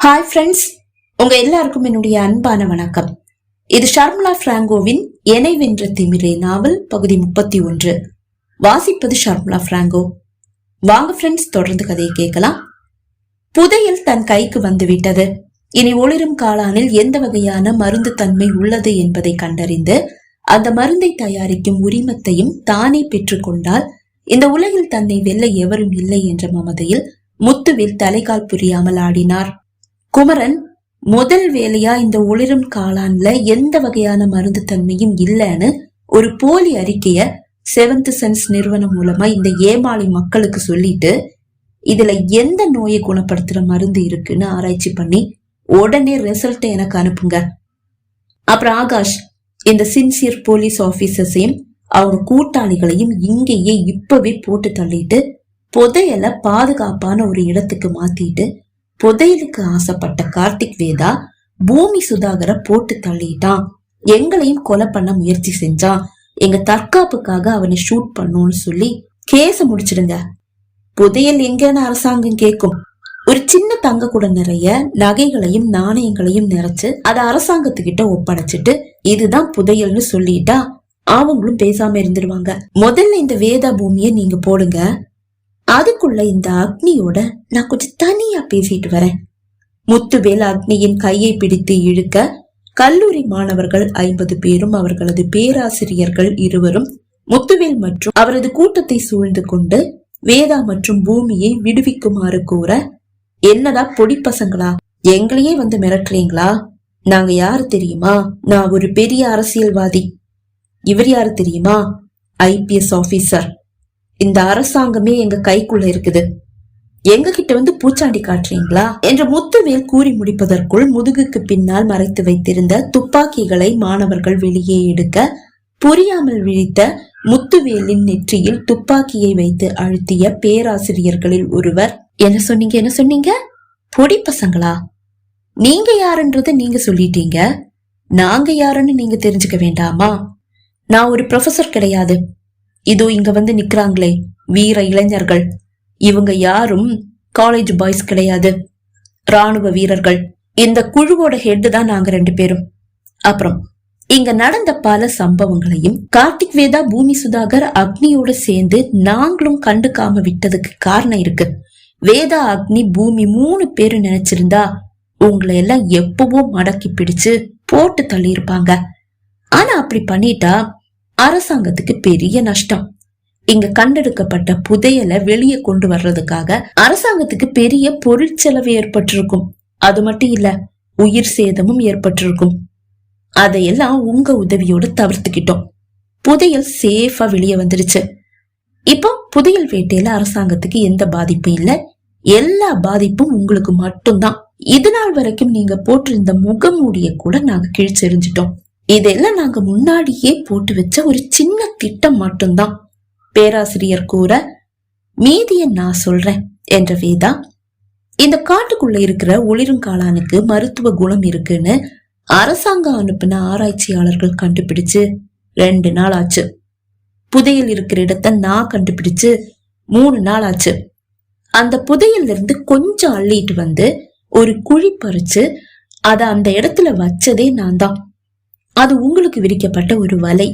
Hi friends உங்க எல்லாருக்கும் என்னுடைய அன்பான வணக்கம். இது ஷர்மிளா பிராங்கோவின் எனை வென்ற திமிரே நாவல் பகுதி முப்பத்தி ஒன்று. வாசிப்பது ஷர்மலா பிராங்கோ. வாங்க ஃப்ரெண்ட்ஸ் தொடர்ந்து கதையை கேட்கலாம். புதையல் தன் கைக்கு வந்துவிட்டது. இனி ஒளிரும் காளானில் எந்த வகையான மருந்து தன்மை உள்ளது என்பதை கண்டறிந்து அந்த மருந்தை தயாரிக்கும் உரிமத்தையும் தானே பெற்றுக்கொண்டால் இந்த உலகில் தன்னை வெல்ல எவரும் இல்லை என்ற மமதையில் முத்துவில் தலைகால் புரியாமல் ஆடினார். குமரன் முதல் வேலையா இந்த ஒளிரும் காளான்ல எந்த வகையான மருந்து தன்மையும் இல்லைன்னு ஒரு போலி அறிக்கைய செவன்த் சென்ஸ் நிறுவனம் மூலமா இந்த ஏமாளி மக்களுக்கு சொல்லிட்டு இதுல எந்த நோயை குணப்படுத்துற மருந்து இருக்குன்னு ஆராய்ச்சி பண்ணி உடனே ரிசல்ட்டை எனக்கு அனுப்புங்க. அப்புறம் ஆகாஷ் இந்த சின்சியர் போலீஸ் ஆபீசர்ஸையும் அவங்க கூட்டாளிகளையும் இங்கேயே இப்பவே போட்டு தள்ளிட்டு புதையலை பாதுகாப்பான ஒரு இடத்துக்கு மாத்திட்டு புதையலுக்கு ஆசைப்பட்ட கார்த்திக் வேதா பூமி சுதாகரை போட்டு தள்ளிட்டான். எங்களையும் கொலை பண்ண முயற்சி செஞ்சான் எங்க தற்காப்புக்காக அவனை ஷூட் பண்ணும்னு சொல்லி கேச முடிச்சிடுங்க. புதையல் எங்கன்னு அரசாங்கம் கேட்கும். ஒரு சின்ன தங்க கூட நிறைய நகைகளையும் நாணயங்களையும் நிறைச்சு அதை அரசாங்கத்துக்கிட்ட ஒப்படைச்சிட்டு இதுதான் புதையல்னு சொல்லிட்டா. அவங்களும் பேசாம இருந்துருவாங்க. முதல்ல இந்த வேதா பூமியை நீங்க போடுங்க. அதுக்குள்ள இந்த அக்னியோட நான் கொஞ்சம் தனியா பேசிட்டு வரேன். முத்துவேல் அக்னியின் கையை பிடித்து இழுக்க கல்லூரி மாணவர்கள் ஐம்பது பேரும் அவர்களது பேராசிரியர்கள் இருவரும் முத்துவேல் மற்றும் அவரது கூட்டத்தை சூழ்ந்து கொண்டு வேதா மற்றும் பூமியை விடுவிக்குமாறு கூற என்னடா பொடி பசங்களா? எங்களையே வந்து மிரட்டுறீங்களா? நாங்க யாரு தெரியுமா? நான் ஒரு பெரிய அரசியல்வாதி. இவர் யாரு தெரியுமா? ஐபிஎஸ் ஆபீசர் இந்த அரசாங்கமே எங்க கைக்குள்ள இருக்குது. எங்க கிட்ட வந்து பூச்சாண்டி காட்டுறீங்களா? என்று முத்துவேல் கூறி முடிப்பதற்குள் முதுகுக்கு பின்னால் மறைத்து வைத்திருந்த துப்பாக்கிகளை மாணவர்கள் வெளியே எடுக்க புரியாமல் விழித்த முத்துவேலின் நெற்றியில் துப்பாக்கியை வைத்து அழுத்திய பேராசிரியர்களில் ஒருவர் என்ன சொன்னீங்க? என்ன சொன்னீங்க? பொடி பசங்களா? நீங்க யாருன்றத நீங்க சொல்லிட்டீங்க. நாங்க யாருன்னு நீங்க தெரிஞ்சுக்க வேண்டாமா? நான் ஒரு ப்ரொஃபசர் கிடையாது. இதோ இங்க வந்து நிக்கிறாங்களே வீர இளைஞர்கள். இவங்க யாரும் காலேஜ் பாய்ஸ் கிடையாது. ராணுவ வீரர்கள். இந்த குழுவோட ஹெட் தான் நாங்க ரெண்டு பேரும். அப்புறம் இங்க நடந்த பல சம்பவங்களையும் கார்த்திக் வேதா பூமி சுதாகர் அக்னியோட சேர்ந்து நாங்களும் கண்டுக்காம விட்டதுக்கு காரணம் இருக்கு. வேதா அக்னி பூமி மூணு பேரு நினைச்சிருந்தா உங்களை எல்லாம் எப்பவோ மடக்கி பிடிச்சு போட்டு தள்ளி இருப்பாங்க ஆனா அப்படி பண்ணிட்டா அரசாங்கத்துக்கு பெரிய நஷ்டம். இங்க கண்டெடுக்கப்பட்ட புதையலை வெளியே கொண்டு வர்றதுக்காக அரசாங்கத்துக்கு பெரிய பொருட்செலவு ஏற்பட்டிருக்கும். அது மட்டும் இல்ல உயிர் சேதமும் ஏற்பட்டிருக்கும். அதையெல்லாம் உங்க உதவியோட தவிர்த்துக்கிட்டோம். புதையல் சேஃபா வெளியே வந்துருச்சு. இப்போ புதையல் வேட்டையில அரசாங்கத்துக்கு எந்த பாதிப்பும் இல்ல. எல்லா பாதிப்பும் உங்களுக்கு மட்டும்தான். இது நாள் வரைக்கும் நீங்க போட்டிருந்த முகமூடிய கூட நாங்க கிழிச்செறிஞ்சிட்டோம். இதெல்லாம் நாங்க முன்னாடியே போட்டு வச்ச ஒரு சின்ன திட்டம் மட்டும்தான். பேராசிரியர் கூற மீதிய நான் சொல்றேன் என்ற வேதா. இந்த காட்டுக்குள்ள இருக்கிற ஒளிருங்காளானுக்கு மருத்துவ குணம் இருக்குன்னு அரசாங்கம் அனுப்பின ஆராய்ச்சியாளர்கள் கண்டுபிடிச்சு ரெண்டு நாள் ஆச்சு. புதையல் இருக்கிற இடத்த நான் கண்டுபிடிச்சு மூணு நாள் ஆச்சு. அந்த புதையல்ல இருந்து கொஞ்சம் அள்ளிட்டு வந்து ஒரு குழி பறிச்சு அதை அந்த இடத்துல வச்சதே நான் தான் அது உங்களுக்கு விரிக்கப்பட்ட ஒரு வலை.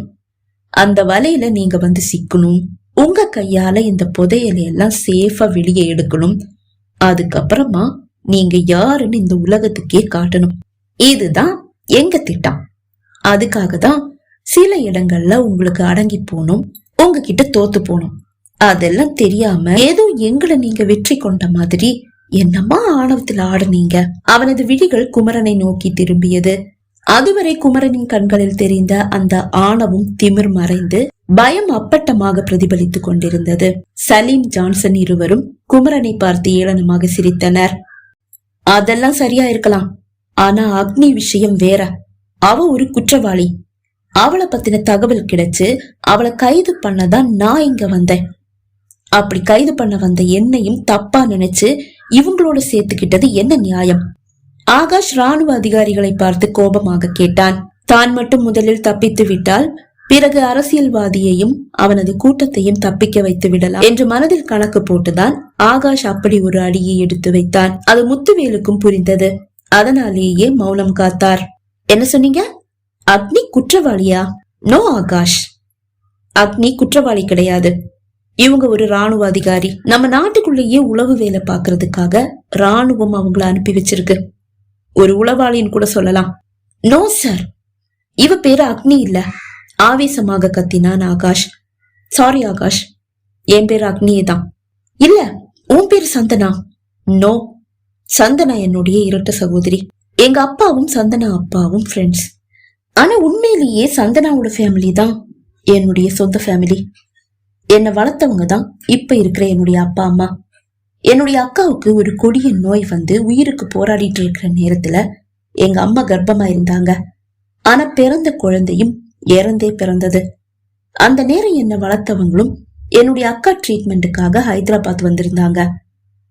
அந்த வலையில நீங்க வந்து சிக்கணும். உங்க கையால இந்த புதையலை எல்லாம் சேஃபா வெளியே எடுக்கணும். அதுக்கப்புறமா நீங்க யாருன்னு இந்த உலகத்துக்கே காட்டணும். இதுதான் எங்க திட்டம். அதுக்காக தான் சில இடங்கள்ல உங்களுக்கு அடங்கி போகணும். உங்ககிட்ட தோத்து போகணும். அதெல்லாம் தெரியாம ஏதோ எங்களை நீங்க வெற்றி கொண்ட மாதிரி என்னமா ஆணவத்தில் ஆடுனீங்க? அவனது விழிகள் குமரனை நோக்கி திரும்பியது. அதுவரை குமரனின் கண்களில் தெரிந்த அந்த ஆணவும் திமிர் மறைந்து பயம் அப்பட்டமாக பிரதிபலித்துக் கொண்டிருந்தது. சலீம் ஜான்சன் இருவரும் குமரனை பார்த்து ஏளனமாக சிரித்தனர். அதெல்லாம் சரியா இருக்கலாம். ஆனா அக்னி விஷயம் வேற. அவ ஒரு குற்றவாளி. அவளை பத்தின தகவல் கிடைச்சு அவளை கைது பண்ணதான் நான் இங்க வந்தேன். அப்படி கைது பண்ண வந்த என்னையும் தப்பா நினைச்சு இவங்களோட சேர்த்துக்கிட்டது என்ன நியாயம்? ஆகாஷ் ராணுவ அதிகாரிகளை பார்த்து கோபமாக கேட்டான். தான் மட்டும் முதலில் தப்பித்து விட்டால் பிறகு அரசியல்வாதியையும் அவனது கூட்டத்தையும் தப்பிக்க வைத்து விடலாம் என்று மனதில் கணக்கு போட்டுதான் ஆகாஷ் அப்படி ஒரு அடியை எடுத்து வைத்தான். அது முத்துவேலுக்கும் புரிந்தது. அதனாலேயே மௌனம் காத்தார். என்ன சொன்னீங்க? அக்னி குற்றவாளியா? நோ ஆகாஷ். அக்னி குற்றவாளி கிடையாது. இவங்க ஒரு ராணுவ அதிகாரி. நம்ம நாட்டுக்குள்ளேயே உளவு வேலை பார்க்கறதுக்காக ராணுவம் அவங்கள அனுப்பி வச்சிருக்கு. ஒரு உளவாளின்னு கூட சொல்லலாம். நோ சார் இவ பேரு அக்னி இல்ல. ஆவேசமாக கத்தினான் ஆகாஷ். சாரி ஆகாஷ். என் பேர் அக்னியே தான் இல்ல உன் பேர் சந்தனா? நோ சந்தனா என்னுடைய இரட்ட சகோதரி. எங்க அப்பாவும் சந்தனா அப்பாவும் ஃப்ரெண்ட்ஸ் ஆனா உண்மையிலேயே சந்தனாவோட ஃபேமிலி தான் என்னுடைய சொந்த ஃபேமிலி என்னை வளர்த்தவங்க தான் இப்ப இருக்கிற என்னுடைய அப்பா அம்மா. என்னுடைய அக்காவுக்கு ஒரு கொடிய நோய் வந்து உயிருக்கு போராடிட்டு இருக்கிற நேரத்துல எங்க அம்மா கர்ப்பமா இருந்தாங்க. ஆனா பிறந்த குழந்தையும் இறந்தே பிறந்தது. அந்த நேரம் என்னை வளர்த்தவங்களும் என்னுடைய அக்கா ட்ரீட்மெண்ட்டுக்காக ஹைதராபாத் வந்திருந்தாங்க.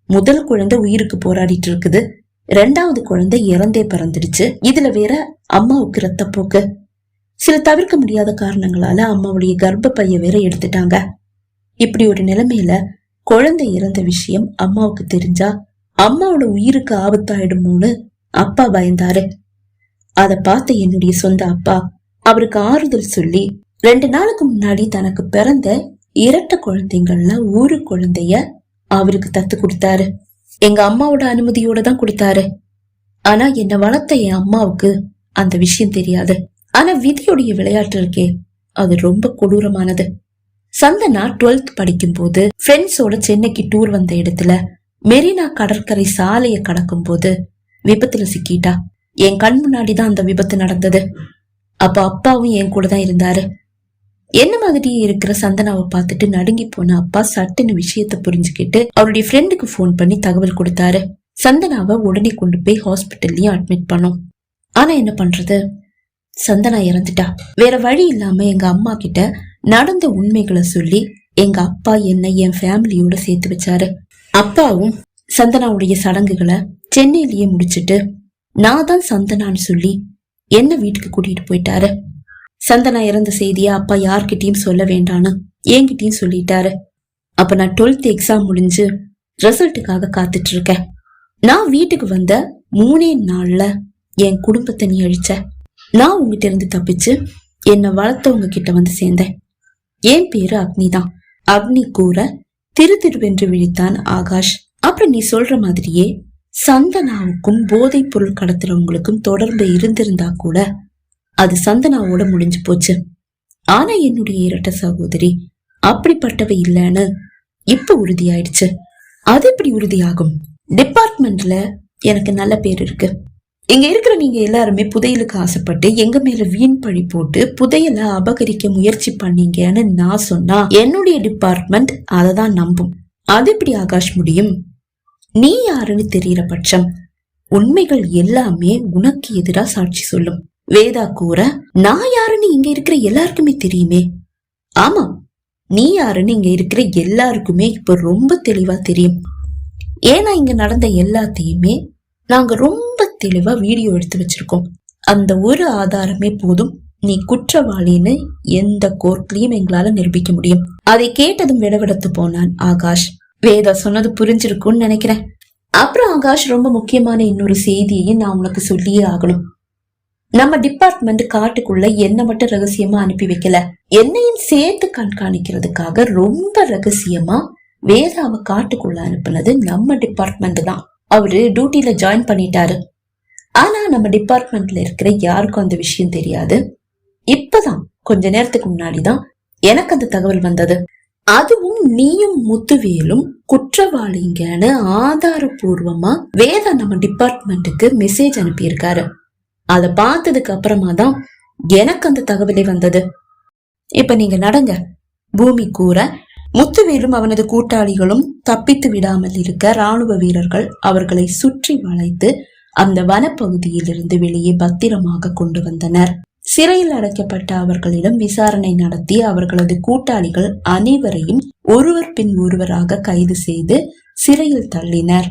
முதல் குழந்தை உயிருக்கு போராடிட்டு இருக்குது. ரெண்டாவது குழந்தை இறந்தே பிறந்துடுச்சு. இதுல வேற அம்மாவுக்கு ரத்தப்போக்கு. சில தவிர்க்க முடியாத காரணங்களால அம்மாவுடைய கர்ப்ப பைய வேற எடுத்துட்டாங்க. இப்படி ஒரு நிலைமையில குழந்தை இறந்த விஷயம் அம்மாவுக்கு தெரிஞ்சா அம்மாவோட உயிருக்கு ஆபத்தாயிடுமோன்னு அப்பா பயந்தாரு. அத பார்த்த என்னுடைய சொந்த அப்பா அவருக்கு ஆறுதல் சொல்லி ரெண்டு நாளுக்கு முன்னாடி தனக்கு பிறந்த இரட்டை குழந்தைங்கள்ல ஒரு குழந்தைய அவருக்கு தத்து கொடுத்தாரு. எங்க அம்மாவோட அனுமதியோட தான் கொடுத்தாரு. ஆனா என்ன வளர்த்த என் அம்மாவுக்கு அந்த விஷயம் தெரியாது. ஆனா விதியுடைய விளையாட்டு இருக்கே அது ரொம்ப கொடூரமானது. சந்தனா டுவெல்த் படிக்கும் போது ஃப்ரெண்ட்ஸோட சென்னைக்கு டூர் வந்த இடத்துல மெரினா கடற்கரை சாலையை கடக்கும் போது விபத்துல சிக்கிட்டா. என் கண் முன்னாடி தான் அந்த விபத்து நடந்தது. அப்ப அப்பாவும் என் கூட தான் இருந்தாரு. என்ன மாதிரியே இருக்கிற சந்தனாவை பார்த்துட்டு நடுங்கி போன அப்பா சட்டுன்னு விஷயத்த புரிஞ்சுக்கிட்டு அவருடைய ஃப்ரெண்டுக்கு ஃபோன் பண்ணி தகவல் கொடுத்தாரு. சந்தனாவை உடனே கொண்டு போய் ஹாஸ்பிட்டல்லையும் அட்மிட் பண்ணோம். ஆனா என்ன பண்றது? சந்தனா இறந்துட்டா. வேற வழி இல்லாம எங்க அம்மா கிட்ட நடந்த உண்மைகளை சொல்லி எங்க அப்பா என்னை என் ஃபேமிலியோட சேர்த்து வச்சாரு. அப்பாவும் சந்தனாவுடைய சடங்குகளை சென்னையிலேயே முடிச்சிட்டு நான் தான் சந்தனான்னு சொல்லி என்ன வீட்டுக்கு கூட்டிட்டு போயிட்டாரு. சந்தனா இறந்த செய்திய அப்பா யார்கிட்டயும் சொல்ல வேண்டான்னு என்கிட்டயும் சொல்லிட்டாரு. அப்ப நான் டுவெல்த் எக்ஸாம் முடிஞ்சு ரிசல்ட்டுக்காக காத்துட்டு இருக்கேன் நான் வீட்டுக்கு வந்த மூணே நாள்ல என் குடும்பத்தை நீ அழிச்ச. நான் உங்ககிட்ட இருந்து தப்பிச்சு என்னை வளர்த்தவங்க கிட்ட வந்து சேர்ந்தேன். என் பேரு அக்னி தான் அக்னி கூற திரு திருவென்று விழித்தான் ஆகாஷ். அப்புறம் நீ சொல்ற மாதிரியே சந்தனாவுக்கும் போதைப் பொருள் கடத்துறவங்களுக்கும் தொடர்பு இருந்திருந்தா கூட அது சந்தனாவோட முடிஞ்சு போச்சு. ஆனா என்னுடைய இரட்ட சகோதரி அப்படிப்பட்டவ இல்லைன்னு இப்ப உறுதியாயிடுச்சு. அது எப்படி உறுதியாகும்? டிபார்ட்மெண்ட்ல எனக்கு நல்ல பேர் இருக்கு. இங்க இருக்கிற நீங்க எல்லாருமே புதையலுக்கு ஆசைப்பட்டு எங்க மேல வீண் பழி போட்டு புதையல அபகரிக்க முயற்சி பண்ணீங்கன்னு நான் சொன்னா என்னுடைய டிபார்ட்மெண்ட் அதை தான் நம்பும். அது எப்படி ஆகாஷ் முடியும்? நீ யாருன்னு தெரியற பட்சம் உண்மைகள் எல்லாமே உனக்கு எதிரா சாட்சி சொல்லும். வேதா கூற நான் யாருன்னு இங்க இருக்கிற எல்லாருக்குமே தெரியுமே. ஆமா நீ யாருன்னு இங்க இருக்கிற எல்லாருக்குமே இப்ப ரொம்ப தெளிவா தெரியும். ஏன்னா இங்க நடந்த எல்லாத்தையுமே நாங்கள் ரொம்ப தெளிவாக வீடியோ எடுத்து வச்சிருக்கோம். அந்த ஒரு ஆதாரமே போதும். நீ குற்றவாளின்னு எந்த கோர்ட்லயும் எங்களால நிரூபிக்க முடியும். அதை கேட்டதும் விடவிடத்து போனான் ஆகாஷ். வேதா சொன்னது புரிஞ்சிருக்கும்னு நினைக்கிறேன். அப்புறம் ஆகாஷ் ரொம்ப முக்கியமான இன்னொரு செய்தியையும் நான் உனக்கு சொல்லியே ஆகணும். நம்ம டிபார்ட்மெண்ட் காட்டுக்குள்ள என்ன மட்டும் ரகசியமா அனுப்பி வைக்கல. என்னையும் சேர்த்து கண்காணிக்கிறதுக்காக ரொம்ப ரகசியமா வேதாவை காட்டுக்குள்ள அனுப்புனது நம்ம டிபார்ட்மெண்ட் தான். அவரு டியூட்டியில ஜாயின் பண்ணிட்டாரு. ஆனா நம்ம டிபார்ட்மெண்ட்ல இருக்கிற யாருக்கும் அந்த விஷயம் தெரியாது. இப்பதான் கொஞ்ச நேரத்துக்கு முன்னாடிதான் எனக்கு அந்த தகவல் வந்தது. அதுவும் நீயும் முத்துவேலும் குற்றவாளிங்கன்னு ஆதாரபூர்வமா வேதா நம்ம டிபார்ட்மெண்ட்டுக்கு மெசேஜ் அனுப்பியிருக்காரு. அத பார்த்ததுக்கு அப்புறமா தான் எனக்கு அந்த தகவலே வந்தது. இப்ப நீங்க நடங்க. பூமி கூற முத்துவேலும் அவனது கூட்டாளிகளும் தப்பித்து விடாமல் இருக்க ராணுவ வீரர்கள் அவர்களை சுற்றி வளைத்து அந்த வனப்பகுதியிலிருந்து வெளியே பத்திரமாக கொண்டு வந்தனர். சிறையில் அடைக்கப்பட்ட அவர்களிடம் விசாரணை நடத்தி அவர்களது கூட்டாளிகள் அனைவரையும் ஒருவர் பின் ஒருவராக கைது செய்து சிறையில் தள்ளினர்.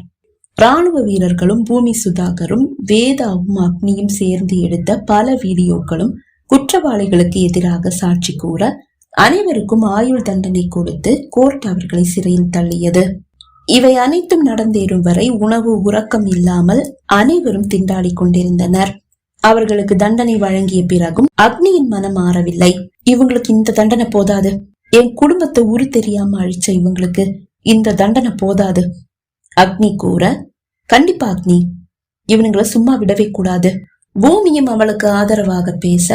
ராணுவ வீரர்களும் பூமி சுதாகரும் வேதாவும் அக்னியும் சேர்ந்து எடுத்த பல வீடியோக்களும் குற்றவாளிகளுக்கு எதிராக சாட்சி கூற அனைவருக்கும் ஆயுள் தண்டனை கொடுத்து கோர்ட் அவர்களை சிறையில் தள்ளியது. இவை அனைத்தும் நடந்தேறும் வரை உணவு உறக்கம் இல்லாமல் அனைவரும் திண்டாடி கொண்டிருந்தனர். அவர்களுக்கு தண்டனை வழங்கிய பிறகும் அக்னியின் மனம் மாறவில்லை. இவங்களுக்கு இந்த தண்டனை போதாது. என் குடும்பத்தை உரு தெரியாம அழிச்ச இவங்களுக்கு இந்த தண்டனை போதாது. அக்னி கூற கண்டிப்பா அக்னி. இவனுங்களை சும்மா விடவே கூடாது. பூமியும் அவளுக்கு ஆதரவாக பேச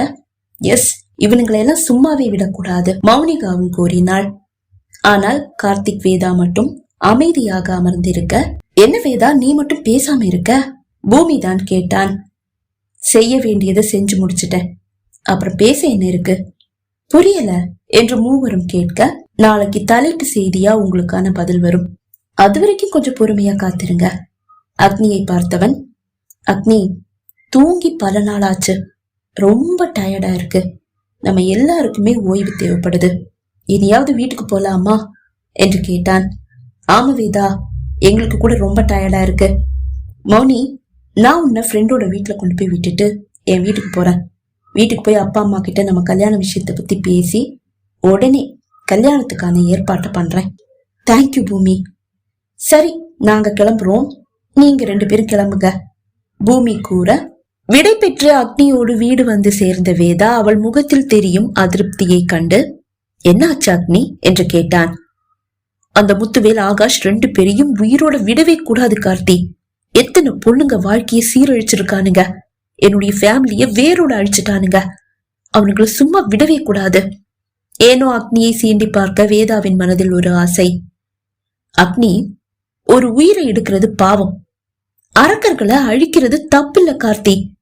எஸ் இவனுங்களை எல்லாம் சும்மாவே விடக்கூடாது மௌனிகாவும் கூறினாள். ஆனால் கார்த்திக் வேதா மட்டும் அமைதியாக அமர்ந்திருக்க என்ன வேதா நீ மட்டும் பேசாம இருக்க? பூமி தான் கேட்டான். செய்ய வேண்டியதை செஞ்சு முடிச்சிட்டேன். அப்புறம் பேச என்ன இருக்கு? புரியல என்று மூவரும் கேட்க நாளைக்கு தலைப்பு செய்தியா உங்களுக்கான பதில் வரும். அது வரைக்கும் கொஞ்சம் பொறுமையா காத்திருங்க. அக்னியை பார்த்தவன் அக்னி தூங்கி பல நாளாச்சு. ரொம்ப டயர்டா இருக்கு. நம்ம எல்லாருக்குமே ஓய்வு தேவைப்படுது. இனியாவது வீட்டுக்கு போலாமா? என்று கேட்டான். ஆமா வேதா எங்களுக்கு கூட ரொம்ப டயர்டா இருக்கு. மௌனி நான் உன்னை ஃப்ரெண்டோட வீட்டில் கொண்டு போய் விட்டுட்டு என் வீட்டுக்கு போறேன். வீட்டுக்கு போய் அப்பா அம்மா கிட்ட நம்ம கல்யாண விஷயத்தை பத்தி பேசி உடனே கல்யாணத்துக்கான ஏற்பாட்டை பண்றேன். தேங்க்யூ பூமி. சரி நாங்க கிளம்புறோம். நீங்க ரெண்டு பேரும் கிளம்புங்க. பூமி கூற விடை பெற்று அக்னியோடு வீடு வந்து சேர்ந்த வேதா அவள் முகத்தில் தெரியும் அதிருப்தியை கண்டு என்னாச்சு அக்னி? என்று கேட்டான். அந்த முத்துவேல் ஆகாஷ் ரெண்டு பேரையும் உயிரோட விடவே கூடாது கார்த்தி. எத்தனை பொண்ணுங்க வாழ்க்கையை சீரழிச்சிருக்கானுங்க. என்னுடைய ஃபேமிலிய வேரோட அழிச்சிட்டானுங்க. அவனுங்களை சும்மா விடவே கூடாது. ஏனோ அக்னியை சீண்டி பார்க்க வேதாவின் மனதில் ஒரு ஆசை. அக்னி ஒரு உயிரை எடுக்கிறது பாவம். அரக்கர்களை அழிக்கிறது தப்பில்ல கார்த்தி.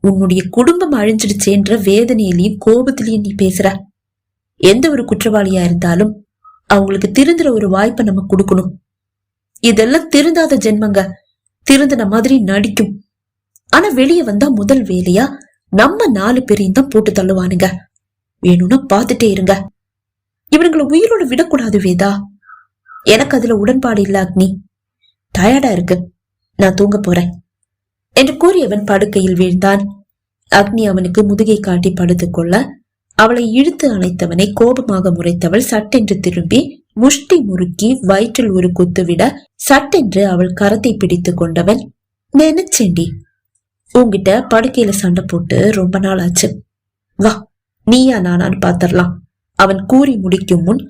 உன்னுடைய குடும்பம் அழிஞ்சிடுச்சேன்ற வேதனையிலையும் கோபத்திலையும் நீ பேசுற. எந்த ஒரு குற்றவாளியா இருந்தாலும் அவங்களுக்கு திருந்துற ஒரு வாய்ப்பை நம்ம கொடுக்கணும். இதெல்லாம் திருந்தாத ஜென்மங்க. திருந்தின மாதிரி நடிக்கும். ஆனா வெளியே வந்தா முதல் வேலையா நம்ம நாலு பேரையும் தான் போட்டு தள்ளுவானுங்க. வேணும்னா பாத்துட்டே இருங்க. இவனுங்களை உயிரோட விடக்கூடாது வேதா. எனக்கு அதுல உடன்பாடு இல்ல அக்னி. டயர்டா இருக்கு. நான் தூங்க போறேன். என்று கூறியவன் படுக்கையில் வீழ்ந்தான். அக்னி அவனுக்கு முதுகை காட்டி படுத்துக்கொள்ள அவளை இழுத்து அணைத்தவனை கோபமாக முறைத்தவள் சட்டென்று திரும்பி முஷ்டி முறுக்கி வயிற்றில் ஒரு குத்துவிட சட்டென்று அவள் கரத்தை பிடித்து கொண்டவன் நினைச்சேண்டி உங்கிட்ட படுக்கையில சண்டை போட்டு ரொம்ப நாள் ஆச்சு வா நீயா நானான்னு பாத்திரலாம். அவன் கூறி முடிக்கும் முன்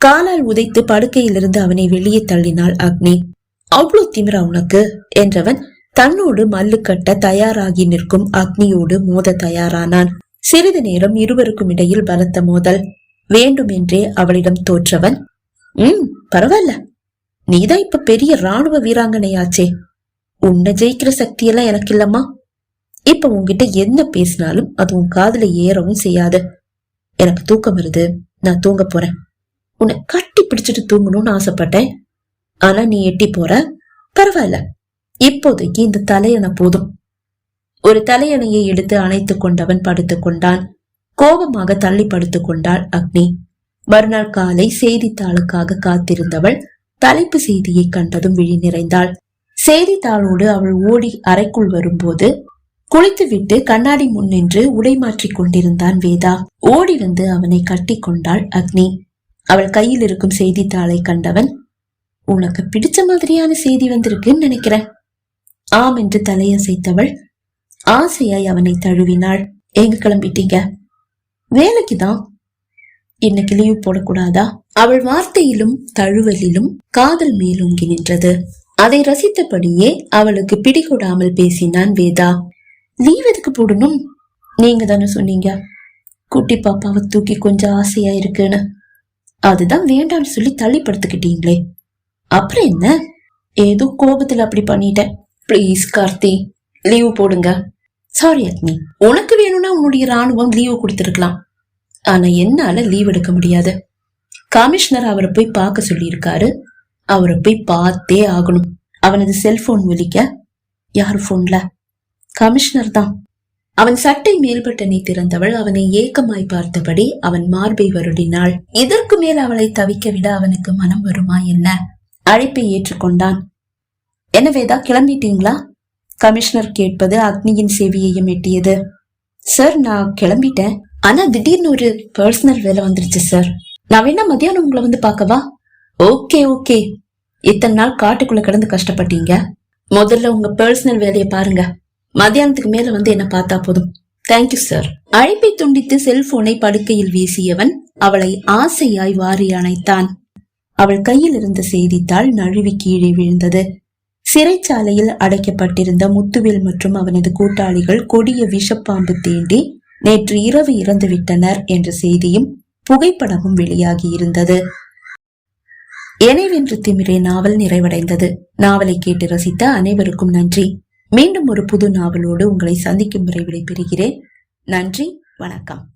காலால் உதைத்து படுக்கையிலிருந்து அவனை வெளியே தள்ளினாள் அக்னி. அவ்வளவு திமிரா உனக்கு? என்றவன் தன்னோடு மல்லு கட்ட தயாராகி நிற்கும் அக்னியோடு மோத தயாரானான். சிறிது நேரம் இருவருக்கும் இடையில் பலத்த மோதல். வேண்டுமென்றே அவளிடம் தோற்றவன் உம் பரவாயில்ல நீதான் இப்ப பெரிய ராணுவ வீராங்கனையாச்சே. உன்னை ஜெயிக்கிற சக்தி எல்லாம் எனக்கு இல்லம்மா இப்ப உன்கிட்ட என்ன பேசினாலும் அது உன் காதுல ஏறவும் செய்யாது. எனக்கு தூக்கம் வருது. நான் தூங்க போறேன். உன்னை கட்டி பிடிச்சிட்டு தூங்கணும்னு ஆசைப்பட்டேன். ஆனா நீ எட்டி போற. பரவாயில்ல இப்போதைக்கு இந்த தலையணை போதும். ஒரு தலையணையை எடுத்து அணைத்துக் கொண்டவன் படுத்துக் கொண்டான். கோபமாக தள்ளி படுத்துக் கொண்டாள் அக்னி. மறுநாள் காலை செய்தித்தாளுக்காக காத்திருந்தவள் தலைப்பு செய்தியை கண்டதும் விழி நிறைந்தாள். செய்தித்தாளோடு அவள் ஓடி அறைக்குள் வரும்போது குளித்துவிட்டு கண்ணாடி முன் நின்று உடை மாற்றிக் கொண்டிருந்தான் வேதா. ஓடி வந்து அவனை கட்டி கொண்டாள் அக்னி. அவள் கையில் இருக்கும் செய்தித்தாளை கண்டவன் உனக்கு பிடிச்ச மாதிரியான செய்தி வந்திருக்குன்னு நினைக்கிறேன். ஆம் என்று தலையசைத்தவள் ஆசையாய் அவனை தழுவினாள். எங்க கிளம்பிட்டீங்க? வேலைக்குதான். இன்னைக்கு லீவு போடக்கூடாதா? அவள் வார்த்தையிலும் தழுவலிலும் காதல் மேலோங்கி நின்றது. அதை ரசித்தபடியே அவளுக்கு பிடிகொடாமல் பேசினான் வேதா. லீவ் எதுக்கு போடணும்? நீங்க தானே சொன்னீங்க. குட்டி பாப்பாவை தூக்கி கொஞ்சம் ஆசையா இருக்குன்னு. அதுதான் வேண்டாம்னு சொல்லி தள்ளிப்படுத்துக்கிட்டீங்களே. அப்புறம் என்ன? ஏதோ கோபத்துல அப்படி பண்ணிட்டேன். ப்ளீஸ் கார்த்தி லீவு போடுங்க. சாரி அக்னி. உனக்கு வேணும்னா உன்னுடைய ராணுவம் லீவு கொடுத்துருக்கலாம். ஆனா என்னால லீவ் எடுக்க முடியாது. கமிஷனர் அவரை போய் பார்க்க சொல்லியிருக்காரு. அவரை போய் பார்த்தே ஆகணும். அவனது செல்போன் ஒலிக்க யார் போன்ல கமிஷனர் தான். அவன் சட்டை மேல்பட்டனை திறந்தவள் அவனை ஏக்கமாய் பார்த்தபடி அவன் மார்பை வருடினாள். இதற்கு மேல் அவளை தவிக்க விட அவனுக்கு மனம் வருமா என்ன? அழைப்பை ஏற்றுக்கொண்டான். என்ன வேதா கிளம்பிட்டீங்களா? கமிஷனர் கேட்பது அக்னியின் சேவையையும் எட்டியது. சார் நான் கிளம்பிட்டேன். ஆனா திடீர்னு ஒரு பர்சனல் வேலை வந்துருச்சு சார். நான் வேணா மதியானம் உங்களை வந்து பார்க்கவா? Okay okay. இத்தனை நாள் காட்டுக்குள்ள கிடந்து கஷ்டப்பட்டீங்க. முதல்ல உங்க பர்சனல் வேலையை பாருங்க. மத்தியானத்துக்கு மேல வந்து என்ன பார்த்தா போதும். தேங்க்யூ சார் அழைப்பை துண்டித்து செல்போனை படுக்கையில் வீசியவன் அவளை ஆசையாய் வாரி அணைத்தான். அவள் கையில் இருந்த செய்தித்தாள் நழுவி கீழே விழுந்தது. சிறைச்சாலையில் அடைக்கப்பட்டிருந்த முத்துவேல் மற்றும் அவனது கூட்டாளிகள் கொடிய விஷப்பாம்பு தீண்டி நேற்று இரவு இறந்துவிட்டனர் என்ற செய்தியும் புகைப்படமும் வெளியாகி இருந்தது. எனைவென்று திமிரே நாவல் நிறைவடைந்தது. நாவலை கேட்டு ரசித்த அனைவருக்கும் நன்றி. மீண்டும் ஒரு புது நாவலோடு உங்களை சந்திக்கும் வரை விடைபெறுகிறேன். நன்றி வணக்கம்.